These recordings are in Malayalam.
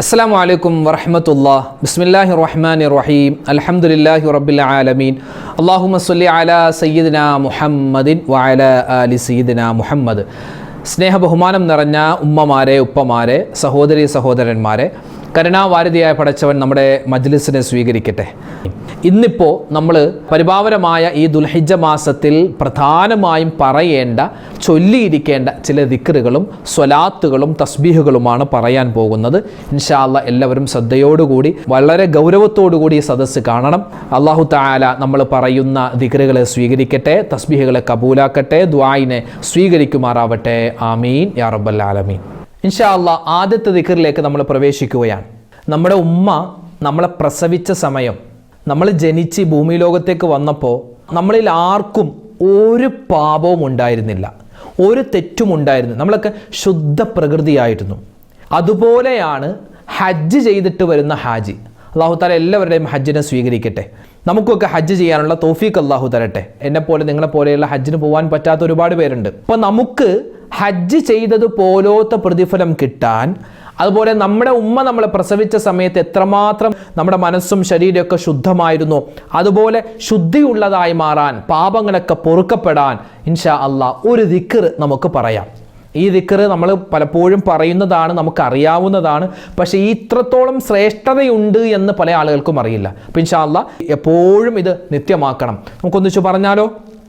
അസ്സാം വലൈക്കും വറഹമത്തുല്ലാ ബിസ്മില്ലാഹി റഹ്മാൻ റഹീം. അൽഹംദുലില്ലാഹി റബ്ബിൽ ആലമീൻ. അള്ളാഹുമ സല്ലി അല സയ്യിദിന മുഹമ്മദിൻ വഅല അലി സയ്യിദിന മുഹമ്മദ്. സ്നേഹ ബഹുമാനം നിറഞ്ഞ ഉമ്മമാരെ ഉപ്പമാരെ സഹോദരി സഹോദരന്മാരെ കരുണാവാരിധിയായ പടച്ചവൻ നമ്മുടെ മജ്ലിസിനെ സ്വീകരിക്കട്ടെ. ഇന്നിപ്പോൾ നമ്മൾ പരിഭാവനമായ ഈ ദുൽഹിജ മാസത്തിൽ പ്രധാനമായും പറയേണ്ട ചൊല്ലിയിരിക്കേണ്ട ചില ദിക്കറുകളും സ്വലാത്തുകളും തസ്ബീഹുകളുമാണ് പറയാൻ പോകുന്നത്. ഇൻഷാല്ല എല്ലാവരും ശ്രദ്ധയോടുകൂടി വളരെ ഗൗരവത്തോടുകൂടി ഈ സദസ്സ് കാണണം. അള്ളാഹു താല നമ്മൾ പറയുന്ന ദിക്കറുകളെ സ്വീകരിക്കട്ടെ തസ്ബീഹുകളെ കബൂലാക്കട്ടെ ദ്വായിനെ സ്വീകരിക്കുമാറാവട്ടെ. ആമീൻ. യാ റബ്ബൽ ആലമീൻ. ഇൻഷാ അല്ലാ ആദ്യത്തെ ദിക്കറിലേക്ക് നമ്മൾ പ്രവേശിക്കുകയാണ്. നമ്മുടെ ഉമ്മ നമ്മളെ പ്രസവിച്ച സമയം നമ്മൾ ജനിച്ച് ഭൂമി ലോകത്തേക്ക് വന്നപ്പോൾ നമ്മളിൽ ആർക്കും ഒരു പാപവും ഉണ്ടായിരുന്നില്ല. ഒരു തെറ്റും ഉണ്ടായിരുന്നു. നമ്മളൊക്കെ ശുദ്ധ പ്രകൃതിയായിരുന്നു. അതുപോലെയാണ് ഹജ്ജ് ചെയ്തിട്ട് വരുന്ന ഹാജി. അള്ളാഹു താല എല്ലാവരുടെയും ഹജ്ജിനെ സ്വീകരിക്കട്ടെ. നമുക്കൊക്കെ ഹജ്ജ് ചെയ്യാനുള്ള തോഫീക്ക് അള്ളാഹു തരട്ടെ. എന്നെപ്പോലെ പോലെ നിങ്ങളെ പോലെയുള്ള ഹജ്ജിന് പോകാൻ പറ്റാത്ത ഒരുപാട് പേരുണ്ട്. അപ്പോൾ നമുക്ക് ഹജ്ജ് ചെയ്തത് പോലത്തെ പ്രതിഫലം കിട്ടാൻ അതുപോലെ നമ്മുടെ ഉമ്മ നമ്മളെ പ്രസവിച്ച സമയത്ത് എത്രമാത്രം നമ്മുടെ മനസ്സും ശരീരമൊക്കെ ശുദ്ധമായിരുന്നു അതുപോലെ ശുദ്ധിയുള്ളതായി മാറാൻ പാപങ്ങളൊക്കെ പൊറുക്കപ്പെടാൻ ഇൻഷാ അള്ളാഹ് ഒരു ദിക്കർ നമുക്ക് പറയാം. ഈ ദിക്കർ നമ്മൾ പലപ്പോഴും പറയുന്നതാണ് നമുക്ക് അറിയാവുന്നതാണ് പക്ഷേ ഇത്രത്തോളം ശ്രേഷ്ഠതയുണ്ട് എന്ന് പല ആളുകൾക്കും അറിയില്ല. അപ്പം ഇൻഷാ അള്ളാ എപ്പോഴും ഇത് നിത്യമാക്കണം. നമുക്കൊന്നിച്ചു പറഞ്ഞാലോ?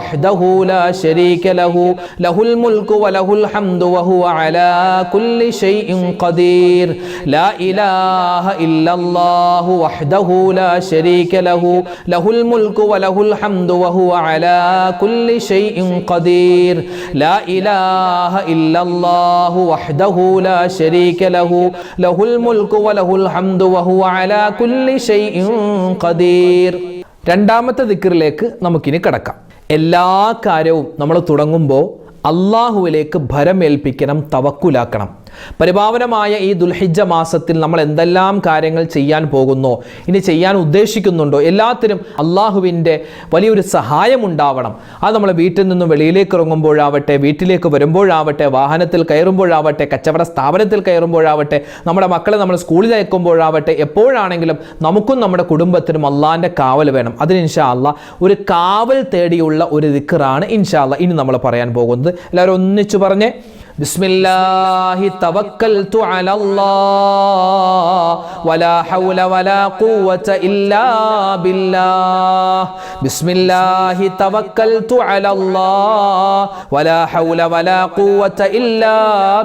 وحده لا شريك له له الملك وله الحمد وهو على كل شيء قدير لا إله إلا الله وحده لا شريك له له الملك وله الحمد وهو على كل شيء قدير لا إله إلا الله وحده لا شريك له له الملك وله الحمد وهو على كل شيء قدير രണ്ടാമത്തെ ദിക്കറിലേക്ക് നമുക്കിനി കിടക്കാം എല്ലാ കാര്യവും നമ്മൾ തുടങ്ങുമ്പോൾ അള്ളാഹുവിലേക്ക് ഭരമേൽപ്പിക്കണം തവക്കുലാക്കണം. പരിപാവനമായ ഈ ദുൽഹിജ മാസത്തിൽ നമ്മൾ എന്തെല്ലാം കാര്യങ്ങൾ ചെയ്യാൻ പോകുന്നോ ഇനി ചെയ്യാൻ ഉദ്ദേശിക്കുന്നുണ്ടോ എല്ലാത്തിനും അള്ളാഹുവിന്റെ വലിയൊരു സഹായം ഉണ്ടാവണം. അത് നമ്മൾ വീട്ടിൽ നിന്നും വെളിയിലേക്ക് ഇറങ്ങുമ്പോഴാവട്ടെ വീട്ടിലേക്ക് വരുമ്പോഴാവട്ടെ വാഹനത്തിൽ കയറുമ്പോഴാവട്ടെ കച്ചവട സ്ഥാപനത്തിൽ കയറുമ്പോഴാവട്ടെ നമ്മുടെ മക്കളെ നമ്മൾ സ്കൂളിൽ അയക്കുമ്പോഴാവട്ടെ എപ്പോഴാണെങ്കിലും നമുക്കും നമ്മുടെ കുടുംബത്തിനും അള്ളാഹിന്റെ കാവൽ വേണം. അതിന് ഇൻഷാ അല്ല ഒരു കാവൽ തേടിയുള്ള ഒരു ദിക്കറാണ് ഇൻഷാ അല്ല ഇനി നമ്മൾ പറയാൻ പോകുന്നത്. എല്ലാവരും ഒന്നിച്ചു പറഞ്ഞേ. بسم الله توكلت على الله ولا حول ولا قوة إلا بالله بسم الله توكلت على الله ولا حول ولا قوة إلا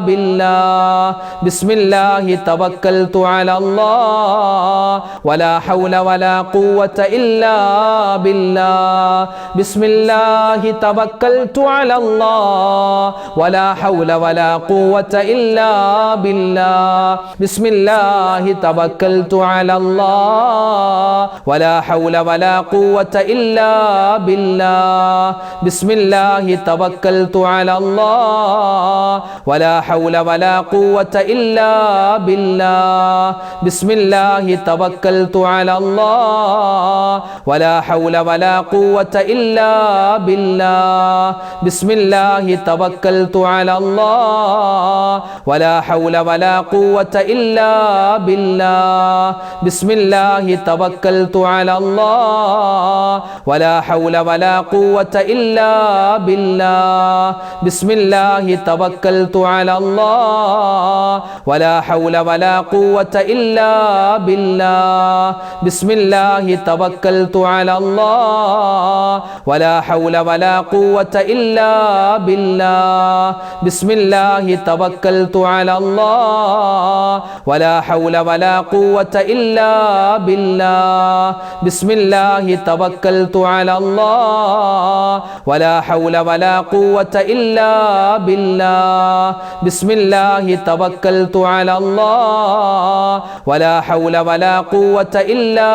بالله بسم الله توكلت على الله ولا حول ولا قوة إلا بالله بسم الله توكلت على الله ولا حول ولا قوة إلا بالله. بسم الله توكلت على الله. ولا حول ولا قوة إلا بالله. بسم الله توكلت على الله. ولا حول ولا قوة إلا بالله. بسم الله توكلت على الله. ولا حول ولا قوة إلا بالله. بسم الله توكلت على الله. ولا حول ولا قوة إلا بالله. بسم الله توكلت على الله. ولا حول ولا قوة إلا بالله. بسم الله توكلت على الله. ولا حول ولا قوة إلا بالله. بسم الله توكلت على الله. ولا حول ولا قوة إلا بالله. بسم الله توكلت على الله. ولا حول ولا قوة إلا بالله. بسم الله توكلت على الله. ولا حول ولا قوة إلا بالله. بسم الله توكلت على الله. ولا حول ولا قوة إلا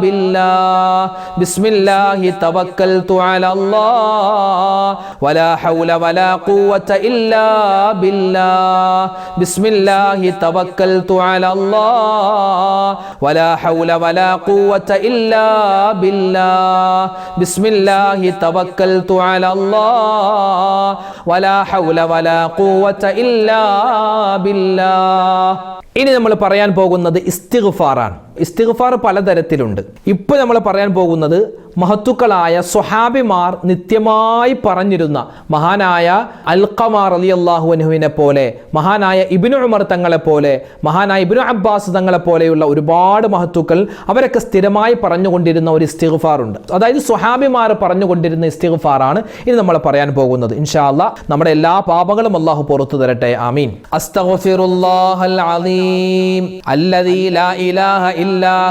بالله. بسم الله توكلت على الله. ولا حول ولا قوة إلا بالله بسم الله توكلت على الله ولا حول ولا قوة إلا بالله بسم الله توكلت على الله ولا حول ولا قوة إلا بالله ഇനി നമ്മൾ പറയാൻ പോകുന്നത് ഇസ്തിഗ്ഫാറാണ് ഇസ്തിഗ്ഫാർ പലതരത്തിലുണ്ട് ഇപ്പോൾ നമ്മൾ പറയാൻ പോകുന്നത് മഹത്തുക്കളായ സ്വഹാബിമാർ നിത്യമായി പറഞ്ഞിരുന്ന മഹാനായ അൽഖമാർ അലി അള്ളാഹു അനുഹുവിനെ പോലെ മഹാനായ ഇബിനു ഉമർ തങ്ങളെ പോലെ മഹാനായ ഇബിനു അബ്ബാസ് തങ്ങളെ പോലെയുള്ള ഒരുപാട് മഹത്തുക്കൾ അവരൊക്കെ സ്ഥിരമായി പറഞ്ഞുകൊണ്ടിരുന്ന ഒരു ഇസ്തിഗ്ഫാറുണ്ട്. അതായത് സ്വഹാബിമാർ പറഞ്ഞുകൊണ്ടിരുന്ന ഇസ്തിഗ്ഫാറാണ് ഇനി നമ്മൾ പറയാൻ പോകുന്നത്. ഇൻഷാല്ല നമ്മുടെ എല്ലാ പാപങ്ങളും അള്ളാഹു പുറത്തു തരട്ടെ. ആമീൻ. അസ്തഗ്ഫിറുല്ലാഹൽ അലീം അല്ലദീ ലാ ഇലാഹ ഇല്ലാ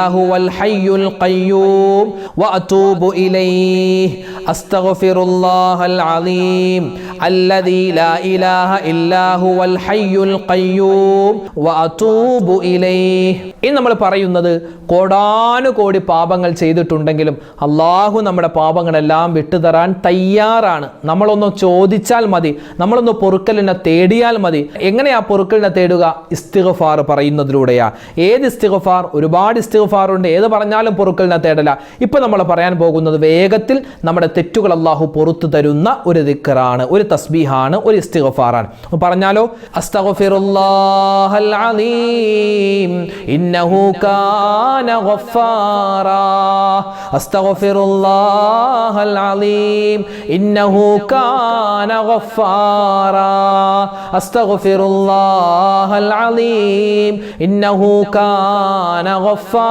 هو الحي القيوم وأتوب إليه أستغفر الله العظيم الذي لا إله إلا هو الحي القيوم وأتوب إليه ഇന്ന് നമ്മൾ പറയുന്നത് കോടാനുകോടി പാപങ്ങൾ ചെയ്തിട്ടുണ്ടെങ്കിലും അള്ളാഹു നമ്മുടെ പാപങ്ങളെല്ലാം വിട്ടുതരാൻ തയ്യാറാണ് നമ്മളൊന്ന് ചോദിച്ചാൽ മതി നമ്മളൊന്ന് പൊറുക്കലിനെ തേടിയാൽ മതി എങ്ങനെയാ പൊറുക്കലിനെ തേടുക ഇസ്തിഗഫാർ പറയുന്നതിലൂടെയാ ഏത് ഇസ്തിഗഫാർ ഒരുപാട് ഇസ്തിഗഫാർ ഉണ്ട് ഏത് പറഞ്ഞാലും പൊറുക്കലിനെ തേടല. ഇപ്പൊ നമ്മൾ പറയാൻ പോകുന്നത് വേഗത്തിൽ നമ്മുടെ തെറ്റുകൾ അള്ളാഹു പുറത്തു തരുന്ന ഒരു ദിക്കറാണ് ഒരു തസ്ബീഹാണ് ഒരു ഇസ്തിഫാറാണ് പറഞ്ഞാലോ? ഇന്നഹു കാന ഗഫാറാ. അസ്തഗ്ഫിറുല്ലാഹൽ അലീം. ഇന്നഹു കാന ഗഫാറാ. അസ്തഗ്ഫിറുല്ലാഹൽ അലീം. ഇന്നഹു കാന ഗഫാറാ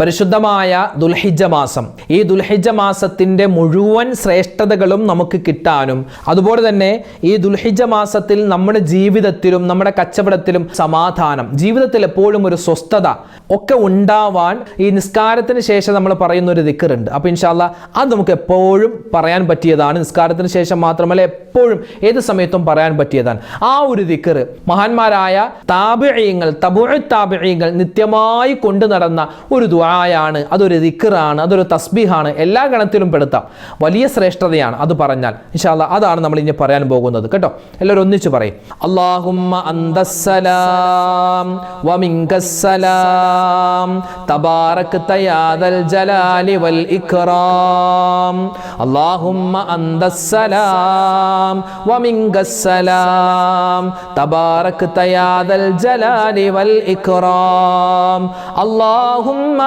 പരിശുദ്ധമായ ദുൽഹിജ മാസം. ഈ ദുൽഹിജ മാസത്തിന്റെ മുഴുവൻ ശ്രേഷ്ഠതകളും നമുക്ക് കിട്ടാനും അതുപോലെ തന്നെ ഈ ദുൽഹിജ മാസത്തിൽ നമ്മുടെ ജീവിതത്തിലും നമ്മുടെ കച്ചവടത്തിലും സമാധാനം ജീവിതത്തിൽ എപ്പോഴും ഒരു സ്വസ്ഥത ഒക്കെ ഉണ്ടാവാൻ ഈ നിസ്കാരത്തിന് ശേഷം നമ്മൾ പറയുന്ന ഒരു ദിക്കറുണ്ട്. അപ്പോൾ ഇൻഷാല്ല അത് നമുക്ക് എപ്പോഴും പറയാൻ പറ്റിയതാണ്. നിസ്കാരത്തിന് ശേഷം മാത്രമല്ല എപ്പോഴും ഏത് സമയത്തും പറയാൻ പറ്റിയതാണ്. ആ ഒരു ദിക്കറ് മഹാന്മാരായ താപിഴയങ്ങൾ തബു താപിഴയങ്ങൾ നിത്യമായി കൊണ്ടു നടന്ന ഒരു ദുആയാണ് അതൊരു ദിക്കറാണ് അതൊരു തസ്ബീഹാണ് എല്ലാ ഗണത്തിലും പെടുത്താം. വലിയ ശ്രേഷ്ഠതയാണ് അത് പറഞ്ഞാൽ. ഇൻഷാല്ല അതാണ് നമ്മൾ ഇനി പറയാൻ പോകുന്നത്. കേട്ടോ? എല്ലാവരും ഒന്നിച്ച് പറയും. വമിങ്കസ്സലാം ജലാലി വൽ വമിങ്കസ്സലാം ജലാലി വൽ അള്ളാഹുമ്മ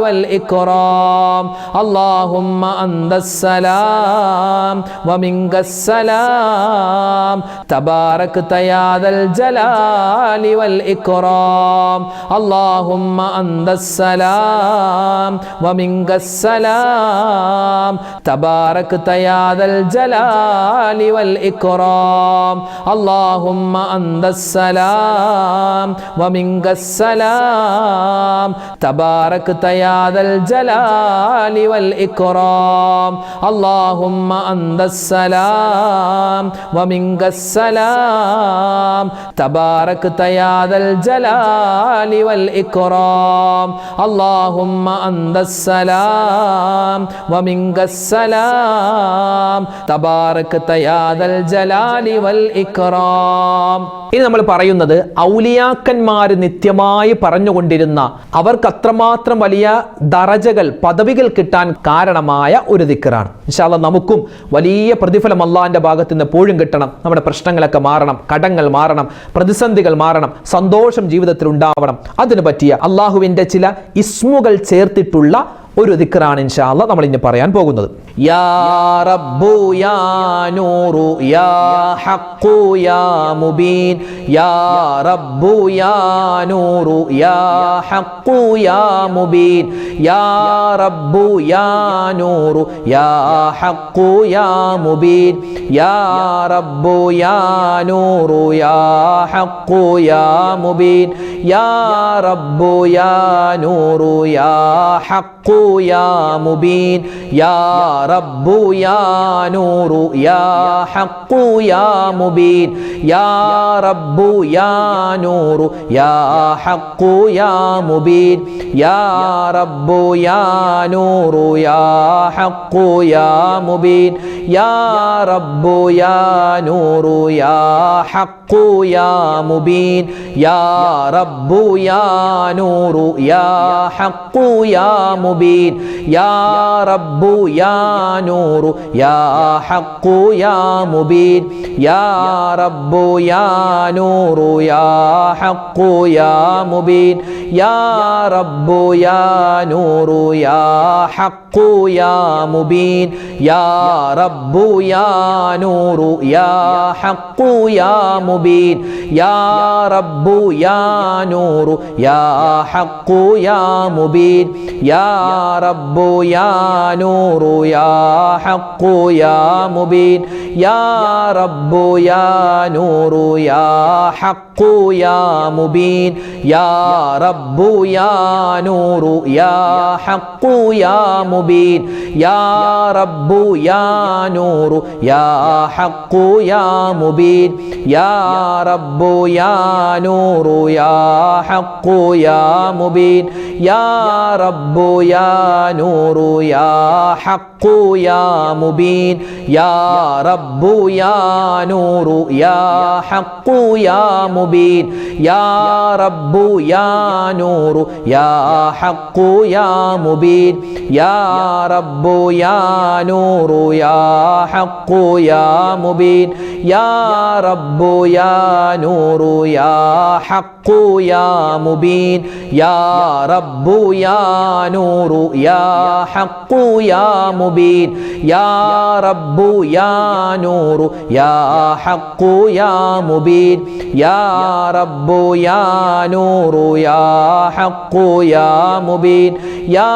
والإكرام. اللهم أنت السلام ومنك السلام. تباركت يا ذا الجلال والإكرام. اللهم أنت السلام ومنك السلام. تباركت يا ذا الجلال والإكرام. اللهم أنت السلام ومنك السلام. تباركت يا യാദൽ ജലാലി വൽ ഇക്റാം അല്ലാഹുമ്മ അന്തസ്സലാം. വമിങ്കസ്സലാം. തബാറക്ത ജലാലി വൽ ഇക്റാം അല്ലാഹുമ്മ അന്തസ്സലാം. വമിങ്കസ്സലാം. തബാറക്ത ജലാലി വൽ ഇക്റാം ഇനി നമ്മൾ പറയുന്നത് ഔലിയാക്കന്മാർ നിത്യമായി പറഞ്ഞുകൊണ്ടിരുന്ന അവർക്ക് അത്രമാത്രം വലിയ ദറജകൾ പദവികൾ കിട്ടാൻ കാരണമായ ഒരു ദിക്കറാണ് ഇൻഷാല്ല നമുക്കും വലിയ പ്രതിഫലം അള്ളാഹിന്റെ ഭാഗത്ത് നിന്ന് എപ്പോഴും കിട്ടണം. നമ്മുടെ പ്രശ്നങ്ങളൊക്കെ മാറണം കടങ്ങൾ മാറണം പ്രതിസന്ധികൾ മാറണം സന്തോഷം ജീവിതത്തിൽ ഉണ്ടാവണം. അതിന് പറ്റിയ അള്ളാഹുവിന്റെ ചില ഇസ്മുകൾ ചേർത്തിട്ടുള്ള ഒരു ദിക്കറാണ് ഇൻഷാല്ല നമ്മൾ ഇനി പറയാൻ പോകുന്നത്. يا رب يا نور يا حق يا مبين يا رب يا نور يا حق يا مبين يا رب يا نور يا حق يا مبين يا رب يا نور يا حق يا مبين يا رب يا نور يا حق يا مبين يا رب يا نور يا حق يا مبين. يا رب يا نور يا حق يا مبين. يا رب يا نور يا حق يا مبين. يا رب يا نور يا حق يا مبين. يا رب يا نور يا حق يا مبين. يا رب يا نور يا حق يا مبين. يا رب يا نور يا حق يا مبين. يا رب يا نور يا حق يا مبين. يا رب يا نور يا حق يا مبين. يا رب يا نور يا حق يا مبين. يا رب يا نور يا حق يا مبين يا رب يا نور يا حق يا مبين يا رب يا نور يا حق يا مبين يا رب يا نور يا حق يا مبين يا رب يا نور يا حق يا مبين يا رب يا نور يا حق يا مبين يا رب يا نور يا حق يا مبين. يا رب يا نور يا حق يا مبين. يا رب يا نور يا حق يا مبين. يا رب يا نور يا حق يا مبين. يا رب يا نور يا حق يا مبين. يا رب يا نور يا حق يا مبين يا رب يا نور يا حق يا مبين يا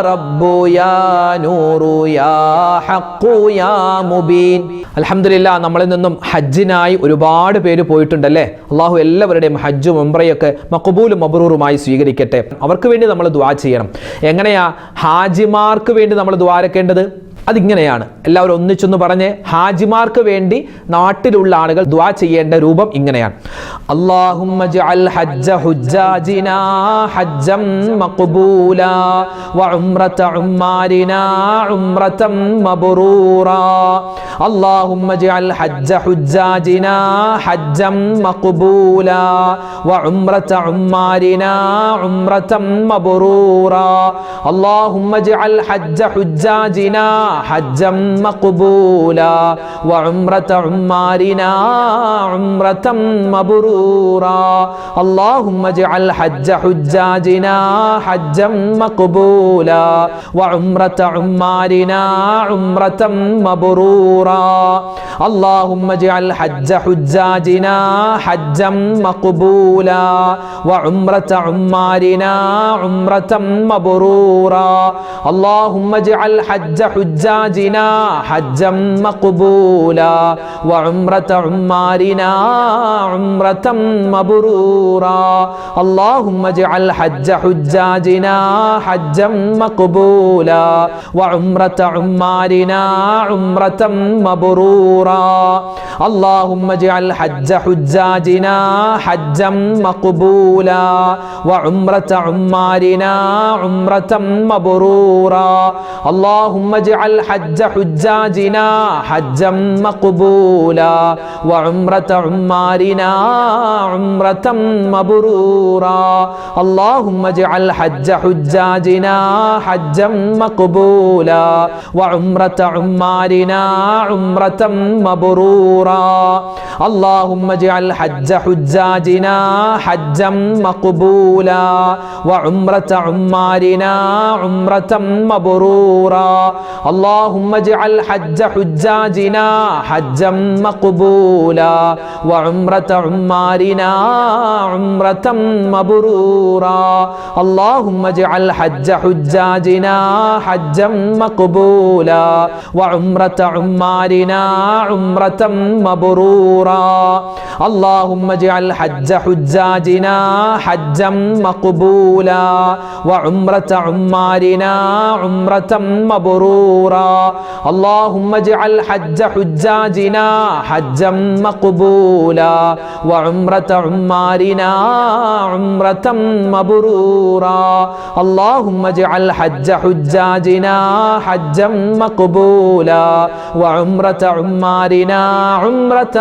رب يا نور يا حق يا مبين അലഹമില്ല നമ്മളിൽ നിന്നും ഹജ്ജിനായി ഒരുപാട് പേര് പോയിട്ടുണ്ടല്ലേ അള്ളാഹു എല്ലാവരുടെയും ഹജ്ജും ഉംറയൊക്കെ മക്കബൂലും മബ്രൂറുമായി സ്വീകരിക്കട്ടെ അവർക്ക് വേണ്ടി നമ്മൾ ദ്വാ ചെയ്യണം എങ്ങനെയാ ഹാജിമാർക്ക് വേണ്ടി നമ്മൾ ദ്വാരക്കേണ്ടത് അതിങ്ങനെയാണ്. എല്ലാവരും ഒന്നിച്ചൊന്ന് പറഞ്ഞ് ഹാജിമാർക്ക് വേണ്ടി നാട്ടിലുള്ള ആളുകൾ ദ്വാ ചെയ്യേണ്ട രൂപം ഇങ്ങനെയാണ്. അല്ലാഹുമ്മ ജഅൽ ഹജ്ജ ഹുജ്ജാജിനാ ഹജ്ജം വ ഉംറത ഉമ്മാരിനാ اللهم اجعل حج حجاجنا حجا مقبولا وعمرة عمارنا عمرة مبرورا. اللهم اجعل حج حجاجنا حجا مقبولا وعمرة عمارنا عمرة مبرورا. اللهم اجعل حج حجاجنا حجا مقبولا وعمرة عمارنا عمرة مبرورا. 보라. اللهم اجعل حج حجاجنا حجا مقبولا وعمرة عمارنا عمرة مبرورا. اللهم اجعل حج حجاجنا حجا مقبولا وعمرة عمارنا عمرة مبرورا. اللهم اجعل حج حجاجنا حجا مقبولا وعمرة عمارنا عمرة مبرورا. 보라. اللهم اجعل حج حجاجنا حجا مقبولا وعمرة عمارنا عمرة مبرورا. اللهم اجعل حج حجاجنا حجا مقبولا وعمرة عمارنا عمرة مبرورا. اللهم اجعل حج حجاجنا حجا مقبولا وعمرة عمارنا عمرة مبرورا. 보라. اللهم اجعل حج حجاجنا حجا مقبولا وعمرة عمارنا عمرة مبرورا. اللهم اجعل حج حجاجنا حجا مقبولا وعمرة عمارنا عمرة مبرورا. اللهم اجعل حج حجاجنا حجا مقبولا وعمرة عمارنا عمرة مبرورا. 보라. اللهم اجعل حج حجاجنا حجا مقبولا وعمرة عمارنا عمرة مبرورا. اللهم اجعل حج حجاجنا حجا مقبولا وعمرة عمارنا عمرة مبرورا. اللهم اجعل حج حجاجنا حجا مقبولا وعمرة عمارنا عمرة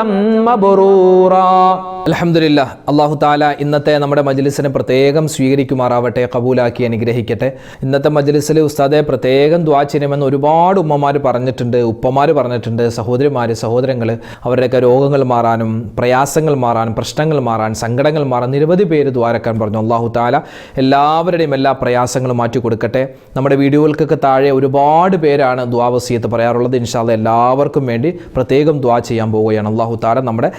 مبرورا. അലഹമില്ല അള്ളാഹു താല ഇന്നത്തെ നമ്മുടെ മജ്ലിസിനെ പ്രത്യേകം സ്വീകരിക്കുമാറാവട്ടെ കബൂലാക്കി അനുഗ്രഹിക്കട്ടെ. ഇന്നത്തെ മജ്ലിസിൽ ഉസ്താദെ പ്രത്യേകം ദ്വാ ചെയ്യണമെന്ന് ഒരുപാട് ഉമ്മമാർ പറഞ്ഞിട്ടുണ്ട് ഉപ്പമാർ പറഞ്ഞിട്ടുണ്ട് സഹോദരിമാർ സഹോദരങ്ങൾ അവരുടെയൊക്കെ രോഗങ്ങൾ മാറാനും പ്രയാസങ്ങൾ മാറാനും പ്രശ്നങ്ങൾ മാറാൻ സങ്കടങ്ങൾ മാറാൻ നിരവധി പേര് ദ്വാരക്കാൻ പറഞ്ഞു. അള്ളാഹു താല എല്ലാവരുടെയും എല്ലാ പ്രയാസങ്ങളും മാറ്റി കൊടുക്കട്ടെ. നമ്മുടെ വീഡിയോകൾക്കൊക്കെ താഴെ ഒരുപാട് പേരാണ് ദ്വാവസീയത്ത് പറയാറുള്ളത്. ഇൻഷാല്ല എല്ലാവർക്കും വേണ്ടി പ്രത്യേകം ദ്വാ ചെയ്യാൻ പോവുകയാണ്. അള്ളാഹു താല നമ്മുടെ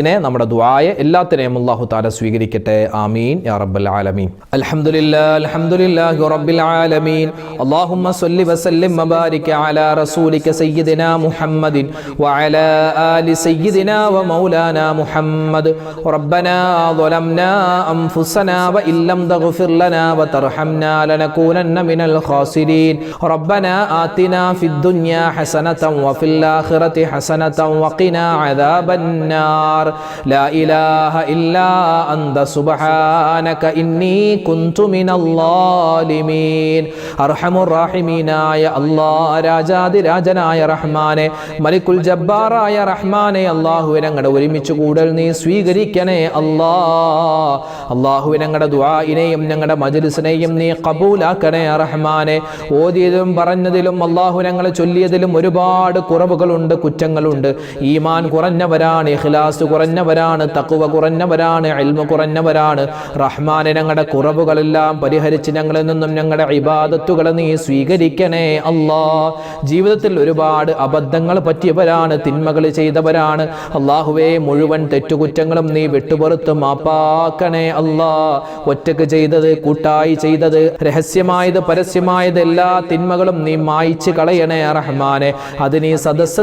മനസ്സിനെ നമ്മുടെ ദുആയെ എല്ലാത്തിനെയും അല്ലാഹു താല സ്വീകരിക്കട്ടെ ആമീൻ യാ റബ്ബൽ ആലമീൻ അൽഹംദുലില്ലാ അൽഹംദുലില്ലാഹി റബ്ബിൽ ആലമീൻ അല്ലാഹുമ്മ സ്വല്ലി വസല്ലിം മബാരിക അലാ റസൂലിക സയ്യിദിനാ മുഹമ്മദിൻ വഅലാ ആലി സയ്യിദിനാ വമൗലാനാ മുഹമ്മദ് റബ്ബനാ ظലംനാ അൻഫുസനാ വഇൻ ലം തഗ്ഫിർ ലനാ വതർഹംനാ ലനകൂനന്ന മിനൽ ഖാസിരീൻ റബ്ബനാ ആതിനാ ഫിദ് ദുനിയാ ഹസനതൻ വഫിൽ ആഖിറതി ഹസനതൻ വഖിനാ അദാബന്നാർ النار لا إله إلا أنت سبحانك إني كنت من الظالمين أرحم الراحمين يا الله രാജാതി രാജനായ റഹ്മാനെ മലിക്കുൽ ജബ്ബാറായ റഹ്മാനെ അള്ളാഹുവിനെ ഞങ്ങളുടെ ഒരുമിച്ച് കൂടൽ നീ സ്വീകരിക്കണേ അല്ലാ അള്ളാഹുവിനെ ഞങ്ങളുടെ ദുആഇനെയും ഞങ്ങളുടെ മജ്ലിസിനെയും നീ കബൂലാക്കണേ റഹ്മാനെ ഓതിയതിലും പറഞ്ഞതിലും അള്ളാഹു ഞങ്ങളെ ചൊല്ലിയതിലും ഒരുപാട് കുറവുകളുണ്ട് കുറ്റങ്ങളുണ്ട് ഈമാൻ കുറഞ്ഞവരാണ് ഇഖ്ലാസ് കുറഞ്ഞവരാണ് തക്കുവ കുറഞ്ഞവരാണ് അൽമ കുറഞ്ഞവരാണ്. റഹ്മാനെ ഞങ്ങളുടെ കുറവുകളെല്ലാം പരിഹരിച്ച് ഞങ്ങളിൽ നിന്നും ഞങ്ങളുടെ ഇബാദത്തുകളെ നീ സ്വീകരിക്കണേ അല്ലാ. ജീവിതത്തിൽ ഒരുപാട് അബദ്ധങ്ങൾ പറ്റിയവരാണ് തിന്മകൾ ചെയ്തവരാണ്. അള്ളാഹുവേ മുഴുവൻ തെറ്റുകുറ്റങ്ങളും നീ വിട്ടുപുറത്ത് മാപ്പാക്കണേ അല്ലാ. ഒറ്റയ്ക്ക് ചെയ്തത് കൂട്ടായി ചെയ്തത് രഹസ്യമായത് പരസ്യമായത് എല്ലാ തിന്മകളും നീ മായിച്ച് കളയണേ റഹ്മാനെ. അത് നീ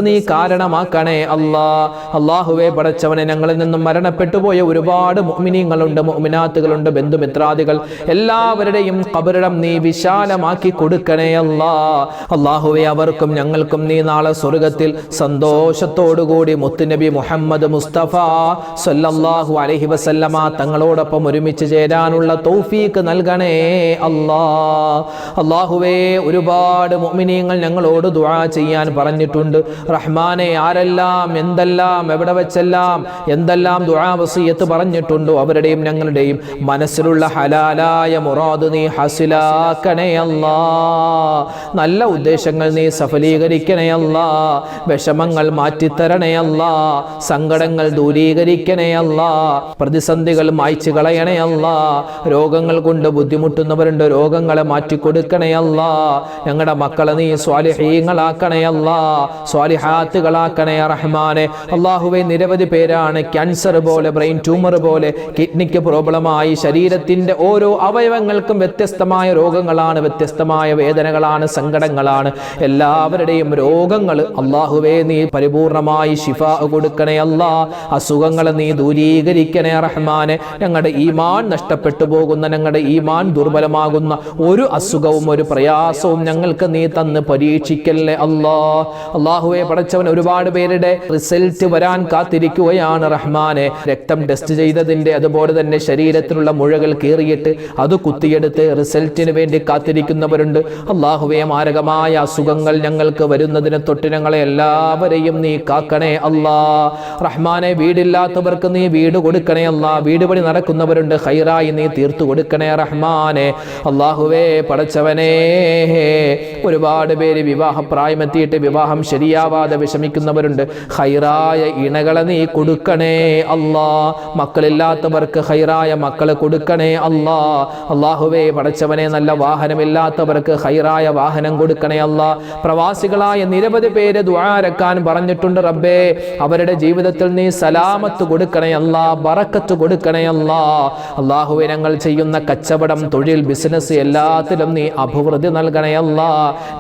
നീ കാരണമാക്കണേ അല്ലാ. അള്ളാഹുവേ പടച്ചവനെ ഞങ്ങളിൽ നിന്നും മരണപ്പെട്ടു പോയ ഒരുപാട് മോമിനീങ്ങളുണ്ട് മോമിനാത്തുകളുണ്ട് ബന്ധുമിത്രാദികൾ. എല്ലാവരുടെയും കബരിടം നീ വിശാലമാക്കി കൊടുക്കണേ അല്ലാ. അള്ളാഹുവെ അവർക്കും ഞങ്ങൾക്കും നീ നാളെ സ്വർഗത്തിൽ സന്തോഷത്തോടുകൂടി മുത്തുനബി മുഹമ്മദ് മുസ്തഫ സല്ലല്ലാഹു അലഹി വസല്ലമ തങ്ങളോടൊപ്പം ഒരുമിച്ച് ചേരാനുള്ള തൗഫീക്ക് നൽകണേ അല്ലാ. അള്ളാഹുവേ ഒരുപാട് മുഅ്മിനീങ്ങൾ ഞങ്ങളോട് ദുആ ചെയ്യാൻ പറഞ്ഞിട്ടുണ്ട്. റഹ്മാനെ ആരെല്ലാം എന്തെല്ലാം എവിടെ വെച്ചെല്ലാം എന്തെല്ലാം ദുരാവസീയത്ത് വസിയത്ത് പറഞ്ഞിട്ടുണ്ടോ അവരുടെയും ഞങ്ങളുടെയും? മനസ്സിലുള്ള ഹലാലായ മുറാദ് നീ ഹസിലാക്കണേ അല്ലാ. നല്ല ഉദ്ദേശങ്ങൾ നീ സഫലീകരിക്കണേ അല്ലാ. വിഷമങ്ങൾ മാറ്റിത്തരണേ അല്ലാ. സങ്കടങ്ങൾ ദൂരീകരിക്കണേ അല്ലാ. പ്രതിസന്ധികൾ മായ്ച്ചു കളയണേ രോഗങ്ങൾ കൊണ്ട് ബുദ്ധിമുട്ടുന്നവരുണ്ട് രോഗങ്ങളെ മാറ്റിക്കൊടുക്കണേ അല്ലാ. ഞങ്ങളുടെ മക്കളെ നീ സ്വാലിഹീങ്ങളാക്കണേ അല്ലാ. സ്വാലിഹാത്തുകളാക്കണേ റഹ്മാനെ. അള്ളാഹുവെ നിരവധി പേരാണ് ക്യാൻസർ പോലെ ബ്രെയിൻ ട്യൂമർ പോലെ കിഡ്നിക്ക് പ്രോബ്ലമായി ശരീരത്തിന്റെ ഓരോ അവയവങ്ങൾക്കും വ്യത്യസ്തമായ രോഗങ്ങളാണ് വ്യത്യസ്തമായ വേദനകളാണ് സങ്കടങ്ങളാണ്. എല്ലാവരുടെയും രോഗങ്ങൾ അള്ളാഹുവേ നീ പരിപൂർണമായി ശിഫ കൊടുക്കണേ അല്ലാ. അസുഖങ്ങളെ നീ ദൂരീകരിക്കണേ റഹ്മാനെ. ഞങ്ങളുടെ ഈമാൻ നഷ്ടപ്പെട്ടു പോകുന്ന ഞങ്ങളുടെ ഈമാൻ ദുർബലമാകുന്ന ഒരു അസുഖവും ഒരു പ്രയാസവും ഞങ്ങൾക്ക് നീ തന്ന് പരീക്ഷിക്കല്ലേ അല്ലാ. അള്ളാഹുവെ പടച്ചവൻ ഒരുപാട് പേരുടെ റിസൾട്ട് വരാൻ കാത്തിരിക്കുകയാണ്. റഹ്മാനെ രക്തം ടെസ്റ്റ് ചെയ്തതിന്റെ അതുപോലെ തന്നെ ശരീരത്തിലുള്ള മുഴകൾ കീറിയിട്ട് അത് കുത്തിയെടുത്ത് റിസൾട്ടിന് വേണ്ടി കാത്തിരിക്കുന്നവരുണ്ട്. അള്ളാഹുവെ മാരകമായ അസുഖങ്ങൾ ഞങ്ങൾക്ക് വരുന്നതിന് തൊട്ട് ഞങ്ങളെ എല്ലാവരെയും നീ കാക്കണേ അല്ലാ. റഹ്മാനെ വീടില്ലാത്തവർക്ക് നീ വീട് കൊടുക്കണേ അല്ലാ. വീട് പണി നടക്കുന്നവരുണ്ട് ഹൈറായി നീ തീർത്തു കൊടുക്കണേ റഹ്മാനെ. അള്ളാഹുവേ പടച്ചവനേ ഒരുപാട് പേര് വിവാഹപ്രായമെത്തിയിട്ട് വിവാഹം ശരിയാവാതെ വിഷമിക്കുന്നവരുണ്ട്. ഹൈറായ ഇണകളെ നീ കൊടുക്കണേ അല്ലാ. മക്കളില്ലാത്തവർക്ക് ഹൈറായ മക്കളെ കൊടുക്കണേ അല്ലാ. അള്ളാഹുവേ പടച്ചവനെ നല്ല വാഹനമില്ലാത്തവർക്ക് ഹൈറായ വാഹനം കൊടുക്കണേ അല്ലാ. പ്രവാസികളായ നിരവധി പേര് ദ്വാരക്കാൻ പറഞ്ഞിട്ടുണ്ട് റബ്ബേ. അവരുടെ ജീവിതത്തിൽ നീ സലാമത്ത് കൊടുക്കണേ അല്ലാ ബറക്കത്ത് കൊടുക്കണേ അല്ലാ. അള്ളാഹുവെ ഞങ്ങൾ ചെയ്യുന്ന കച്ചവടം തൊഴിൽ ബിസിനസ് എല്ലാത്തിലും നീ അഭിവൃദ്ധി നൽകണേ അല്ലാ.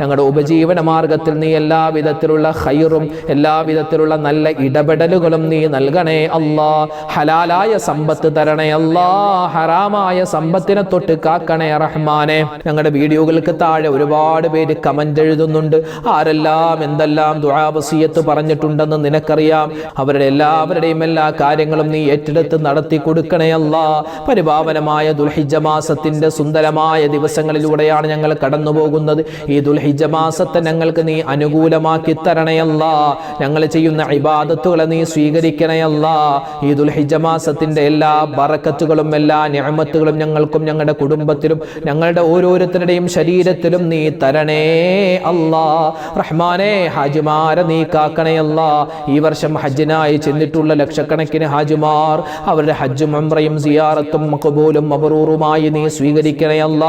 ഞങ്ങളുടെ ഉപജീവന മാർഗത്തിൽ നീ എല്ലാ വിധത്തിലുള്ള ഹൈറും എല്ലാ വിധത്തിലുള്ള നല്ല ഇടപെടലുകളും നീ നൽകണേ അല്ലാ. ഹലാലായ സമ്പത്ത് തരണേ അല്ലാ. ഹറാമായ സമ്പത്തിനെ തൊട്ട് കാക്കണേ റഹ്മാനെ. ഞങ്ങളുടെ വീഡിയോകൾക്ക് താഴെ ഒരുപാട് പേര് കമന്റ് എഴുതുന്നുണ്ട്. ആരെല്ലാം എന്തെല്ലാം ദുരാവസീയത്ത് പറഞ്ഞിട്ടുണ്ടെന്ന് നിനക്കറിയാം? അവരുടെ എല്ലാവരുടെയും എല്ലാ കാര്യങ്ങളും നീ ഏറ്റെടുത്ത് നടത്തി കൊടുക്കണേ അല്ലാ. പരിപാവനമായ ദുൽഹിജ മാസത്തിന്റെ സുന്ദരമായ ദിവസങ്ങളിലൂടെയാണ് ഞങ്ങൾ കടന്നു പോകുന്നത് ഈ ദുൽഹിജ മാസത്തെ ഞങ്ങൾക്ക് നീ അനുകൂലമാക്കി തരണേ അല്ലാ. ഞങ്ങൾ ചെയ്യുന്ന ഇബാദത്തുകളെ നീ സ്വീകരിക്കണയല്ല ഈ ദുൽഹിജ മാസത്തിന്റെ എല്ലാ ബറക്കത്തുകളും എല്ലാ ഞാമത്തുകളും ഞങ്ങൾക്കും ഞങ്ങളുടെ കുടുംബത്തിലും ഞങ്ങളുടെ ഓരോരുത്തരുടെയും ശരീരത്തിലും നീ തരണേ അല്ലാ. റഹ്മാനെ ഹാജിമാരെ നീ കാക്കണയല്ല ഈ വർഷം ഹജ്ജിനായി ചെന്നിട്ടുള്ള ലക്ഷക്കണക്കിന് ഹാജിമാർ അവരുടെ ഹജ്ജും ഉംറയും സിയാറത്തും മഖബൂലും അബറൂറുമായി നീ സ്വീകരിക്കണയല്ല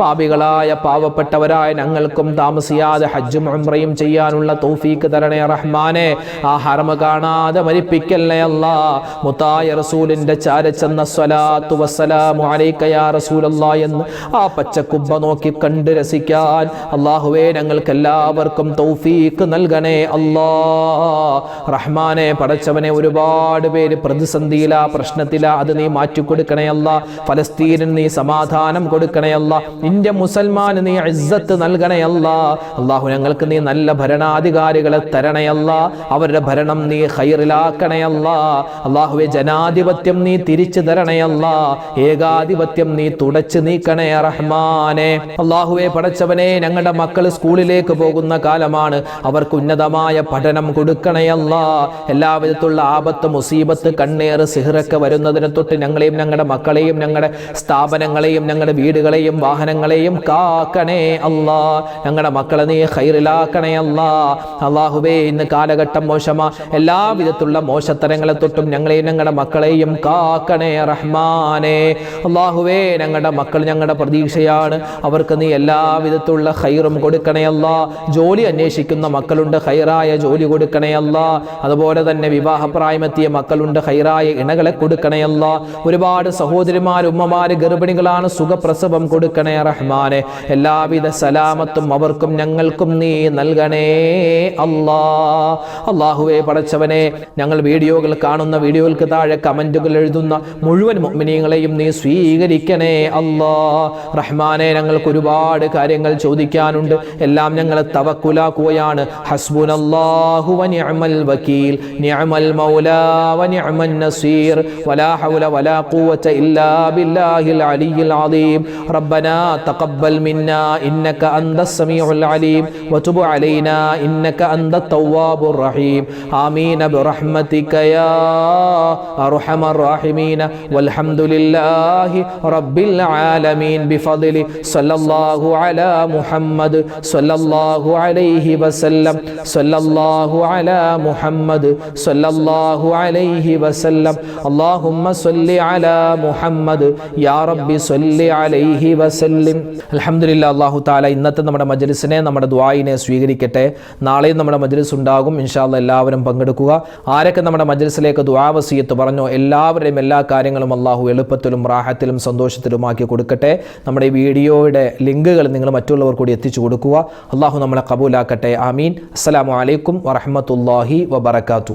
പാപികളായ പാവപ്പെട്ടവരായ ഞങ്ങൾക്കും താമസിയാതെ ഹജ്ജും ഉംറയും ചെയ്യാനുള്ള തൗഫീക്ക് തരണേ റഹ്മാനെ. ആ ഹറമ കാണാതെ മരിപ്പിക്കല്ലേ അല്ല? റസൂലിന്റെ ചാരച്ചെന്ന സ്വലാത്തു വസ്സലാമു അലൈക യാ റസൂലല്ലാ എന്ന് ആ പച്ചക്കുബ്ബ നോക്കി കണ്ട് രസിക്കാൻ അള്ളാഹുവേ ഞങ്ങൾക്ക് എല്ലാവർക്കും തൗഫീക്ക് നൽകണേ അല്ലാ. റഹ്മാനെ പടച്ചവനെ ഒരുപാട് പേര് പ്രതിസന്ധിയിലാ പ്രശ്നത്തിലാ അത് നീ മാറ്റിക്കൊടുക്കണേ അല്ല. ഫലസ്തീനിന് നീ സമാധാനം കൊടുക്കണേ അല്ല. ഇന്ത്യ മുസൽമാന് നീ ഇസ്സത്ത് നൽകണേ അല്ല. അള്ളാഹു ഞങ്ങൾക്ക് നീ നല്ല ഭരണാധികാരികളെ തരണയല്ല അവരുടെ ഭരണം നീ ഹൈറിലാക്കണയല്ല അള്ളാഹുവെ ജനാധിപത്യം നീ തിരിച്ചു തരണയല്ല. ഏകാധിപത്യം നീ തുടച്ചു നീക്കണേ റഹ്മാനെ. അള്ളാഹുവെ പടച്ചവനെ ഞങ്ങളുടെ മക്കൾ സ്കൂളിലേക്ക് പോകുന്ന കാലമാണ്. അവർക്ക് ഉന്നതമായ പഠനം കൊടുക്കണയല്ല. എല്ലാവിധത്തുള്ള ആപത്ത് മുസീബത്ത് കണ്ണേറ് സിഹറൊക്കെ വരുന്നതിനെ തൊട്ട് ഞങ്ങളെയും ഞങ്ങളുടെ മക്കളെയും ഞങ്ങളുടെ സ്ഥാപനങ്ങളെയും ഞങ്ങളുടെ വീടുകളെയും വാഹനങ്ങളെയും കാക്കണേ അല്ലാ. ഞങ്ങളുടെ മക്കളെ നീ ഹൈറിലാക്കണേ അല്ലാ. അള്ളാഹുവേ ഇന്ന് കാലഘട്ടം മോശമാ. എല്ലാവിധത്തിലുള്ള മോശത്തരങ്ങളെ തൊട്ടും ഞങ്ങളെയും ഞങ്ങളുടെ മക്കളെയും കാക്കണേ റഹ്മാനെ. അള്ളാഹുവേ ഞങ്ങളുടെ മക്കൾ ഞങ്ങളുടെ പ്രതീക്ഷയാണ്. അവർക്ക് നീ എല്ലാവിധത്തിലുള്ള ഹൈറും കൊടുക്കണേ അല്ല. ജോലി അന്വേഷിക്കുന്ന മക്കളുണ്ട് ഹൈറായ ജോലി കൊടുക്കണേ അല്ല. അതുപോലെ തന്നെ വിവാഹപ്രായമെത്തിയ മക്കളുണ്ട് ഹൈറായ ഇണകളെ കൊടുക്കണേ അല്ല. ഒരുപാട് സഹോദരിമാർ ഉമ്മമാര് ഗർഭിണികളാണ് സുഖപ്രസവം കൊടുക്കണേ റഹ്മാനെ. എല്ലാവിധ സലാമത്തും അവർക്കും ഞങ്ങൾക്കും നീ നൽകണേ അല്ലാ. അള്ളാഹുവേ പടച്ചവനെ ഞങ്ങൾ വീഡിയോ വീഡിയോകൾ കാണുന്ന വീഡിയോകൾക്ക് താഴെ കമന്റുകൾ എഴുതുന്ന മുഴുവൻ മുഗ്മിനിയങ്ങളെയും നീ സ്വീകരിക്കണേ അല്ലാ. റഹ്മാനെ ഞങ്ങൾക്ക് ഒരുപാട് കാര്യങ്ങൾ ചോദിക്കാനുണ്ട്. എല്ലാം ഞങ്ങൾ തവക്കുലാക്കുകയാണ്. ഹസ്ബുൻ അള്ളാഹു വനിഅമൽ വക്കീൽ നിഅമൽ മൗല വനിഅമൻ നസീർ. വലാ ഹൗല വലാ ഖുവത ഇല്ലാ ബില്ലാഹിൽ അലിയിൽ റബ്ബനാ തഖബ്ബൽ മിന്നാ ഇന്നക അന്തസ് സമീഉൽ അലീം. വതുബ് അലൈനാ ഇന്നക റഹീം. يا أرحم الراحمين والحمد لله رب العالمين بفضل صلى الله على محمد صلى الله عليه وسلم صلى الله على محمد صلى الله عليه وسلم اللهم صل على محمد يا رب صل عليه وسلم الحمد لله അള്ളാഹു താല ഇന്നത്തെ നമ്മുടെ മജ്ലിസിനെ നമ്മുടെ ദ്വായിനെ സ്വീകരിക്കട്ടെ നാളെയും നമ്മുടെ മജ്ലിസ് ഉണ്ടാകും ഇൻഷാല്ല എല്ലാവരും പങ്കെടുക്കുക ആരൊക്കെ നമ്മുടെ മജ്ലിസിലേക്ക് ദുവാവസീയത്ത് പറഞ്ഞു എല്ലാവരുടെയും എല്ലാ കാര്യങ്ങളും അള്ളാഹു എളുപ്പത്തിലും റാഹത്തിലും സന്തോഷത്തിലുമാക്കി കൊടുക്കട്ടെ. നമ്മുടെ ഈ വീഡിയോയുടെ ലിങ്കുകൾ നിങ്ങൾ മറ്റുള്ളവർ കൂടി എത്തിച്ചു കൊടുക്കുക. അള്ളാഹു നമ്മളെ കബൂലാക്കട്ടെ. ആമീൻ. അസ്സലാമു അലൈക്കും വറഹമത്തല്ലാഹി വബർക്കാത്തു